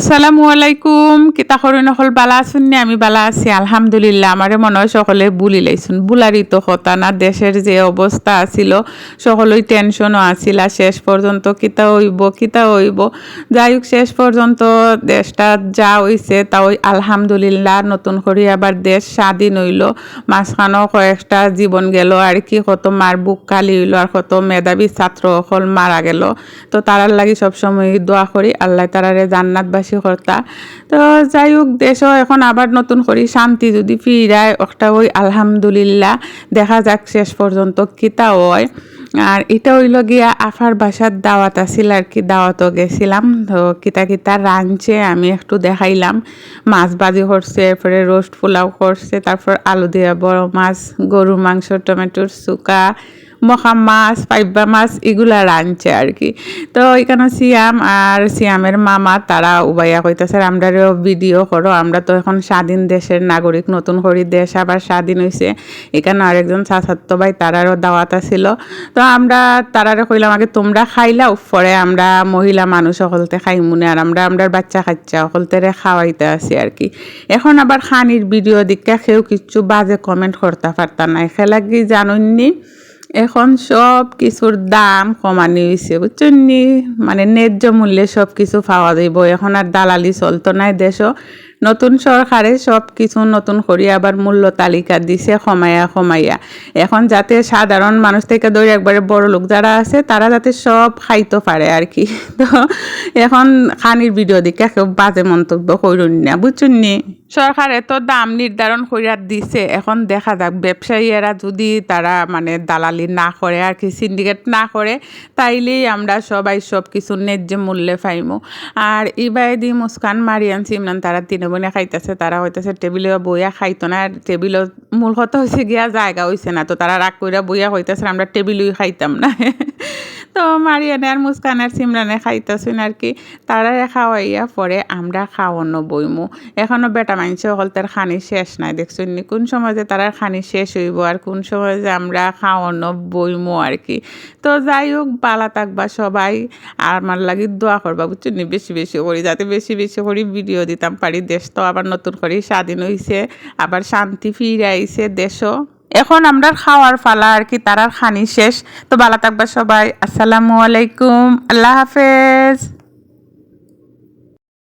আসসালামু আলাইকুম। কিতা করি নকল বালা আছেন নি? আমি বালা আছি, আলহামদুলিল্লাহ। আমারে মনে হয় সকলে বুলি লাইছুন বুলারই তো কথা না, দেশের যে অবস্থা আছিল, সকলেই টেনশনও আছিল আর শেষ পর্যন্ত কিতা হইব কিতা হইব। যাই হোক, শেষ পর্যন্ত দেশটা যা হইছে তা ওই আলহামদুলিল্লাহ। নতুন করে আবার দেশ স্বাধীন হইল। মাঝখানেও কয়েকটা জীবন গেল আর কি, কত মার বুক কালি হইল আর কত মেধাবী ছাত্র সকল মারা গেল। তো তারার লাগি সবসময় দোয়া করি, আল্লাহ তারারে জান্নাতবাসী কর্তা তো যাই হোক দেশও এখন আবার নতুন করে শান্তি যদি ফিরায়, একটা ওই আলহামদুলিল্লাহ, দেখা যাক শেষ পর্যন্ত কিতা হয়। আর এটা হইল গিয়া আফার বাসার দাওয়াত আছিল আর কি, দাওয়াতও গেছিলাম। তো কিতা কিতা রাঁধছে, আমি একটু দেখাইলাম। মাছ বাজি করছে, এরপরে রোস্ট পোলাও করছে, তারপর আলু দিয়া বড় মাছ গরু মাংস, টমেটোর সুকা মখা মাছ পাইবা মাছ এগুলা রাঁধছে আর কি তো এখানে সিয়াম আর সিয়ামের মামা, তারা উবাইয়া কইতেছে আমরাও ভিডিও করো, আমরা তো এখন স্বাধীন দেশের নাগরিক, নতুন করে দেশ আবার স্বাধীন হয়েছে এখানে আরেকজন ছাত্র ভাই, তারারও দাওয়াত আছিল। তো আমরা, তারারে কইলাম, আগে তোমরা খাইলাও, পরে আমরা মহিলা মানুষ সকলতে খাইমুনে আর আমরা আমরা বাচ্চা খাচ্চা সকলতে খাওয়াইতে আছি আর কি এখন আবার খানির ভিডিও দিকে কেউ কিচ্ছু বাজে কমেন্ট করতে পারতাম না খেলা কি জানুননি এখন সব কিছুর দাম কমানি হয়েছে বুঝছেন নি? মানে ন্যায্য মূল্যে সব কিছু পাওয়া যাইব। এখন আর দালালি চলতো নাই দেশও। নতুন সরকারে সব কিছু নতুন করে আবার মূল্য তালিকা দিছে কমাইয়া কমাইয়া এখন যাতে সাধারণ মানুষ থেকে ধরে একবারে বড় লোক যারা আছে, তারা যাতে সব খাইতে পারে আর কি। তো এখন খানির ভিডিও দেখে কেউ বাজে মন্তব্য করুন না, বুঝছেন নি? সরকার এত দাম নির্ধারণ করিয়া দিছে। এখন দেখা যাক ব্যবসায়ীরা যদি তারা মানে দালালি না করে আর কি সিন্ডিকেট না করে তাইলেই আমরা সবাই সব কিছু ন্যায্য মূল্যে পাইমু। আর ইবাইদি মুস্কান, মারিয়ান, সিমরান, তারা তিনে বোনে খাইতেছে, তারা হইতেছে টেবিলে বইয়া খাইতো না। আর টেবিলও মূল কথা হয়েছে গিয়া জায়গা হয়েছে না, তো তারা রাগ কইরা বইয়া হইতেছে আমরা টেবিলই খাইতাম না। তো মারিয়ানে আর মুস্কান আর সিমরানে খাইতেছেন আর কি। তারা খাওয়াইয়া পরে আমরা খাওয়ানো বইমু। এখনও বেটা মানুষ হল তার খানি শেষ নাই, দেখছেন কোন সময় যে তারা খানি শেষ হইব আর কোন সময় যে আমরা খাওয়ানো বইমু আর কি। তো যাই হোক বালা থাকবা সবাই। আমার লাগি দোয়া করবা, বুঝছেন বেশি বেশি করি, যাতে বেশি বেশি করে ভিডিও দিতাম পারি দেশ। তো আবার নতুন করে স্বাধীন হয়েছে আবার শান্তি ফিরে আইছে দেশও। এখন আমরা খাওয়ার ফালা আর কি তারার খানি শেষ। তো ভালো থাকবা সবাই। আসসালামু আলাইকুম। আল্লাহ হাফেজ।